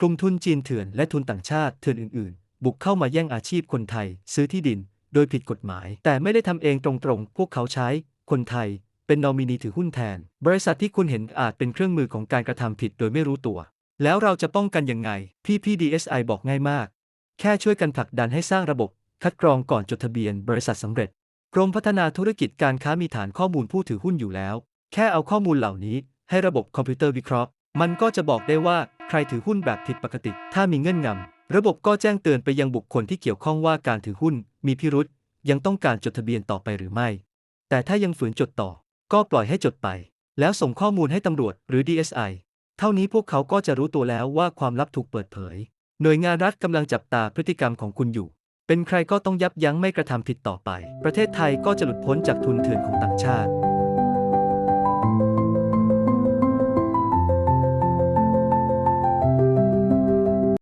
กลุ่มทุนจีนเถื่อนและทุนต่างชาติเถื่อนอื่น ๆ บุกเข้ามาแย่งอาชีพคนไทย ซื้อที่ดิน โดยผิดกฎหมาย แต่ไม่ได้ทำเองตรงๆ พวกเขาใช้คนไทย เป็นนอมินีถือหุ้นแทน บริษัทที่คุณเห็นอาจเป็นเครื่องมือของการกระทำผิดโดยไม่รู้ตัว แล้วเราจะป้องกันยังไงพี่พี่ DSI บอกง่ายมาก แค่ช่วยกันผลักดันให้สร้างระบบ คัดกรองก่อนจดทะเบียนบริษัทสำเร็จกรมพัฒนาธุรกิจการค้ามีฐานข้อมูลผู้ถือหุ้นอยู่แล้ว แค่เอาข้อมูลเหล่านี้ให้ระบบคอมพิวเตอร์วิเคราะห์ มันก็จะบอกได้ว่าใครถือหุ้นแบบผิดปกติ ถ้ามีเงื่อนงำ ระบบก็แจ้งเตือนไปยังบุคคลที่เกี่ยวข้องว่าการถือหุ้น มีพิรุษยังต้องการจดทะเบียนต่อไปหรือไม่ แต่ถ้ายังฝืนจดต่อ ก็ปล่อยให้จดไป แล้วส่งข้อมูลให้ตำรวจหรือ DSI เท่านี้พวกเขาก็จะรู้ตัวแล้วว่าความลับถูกเปิดเผย หน่วยงานรัฐกำลังจับตาพฤติกรรมของคุณอยู่ เป็นใครก็ต้องยับยั้งไม่กระทำผิดต่อไป ประเทศไทยก็จะหลุดพ้นจากทุนเถื่อนของต่างชาติ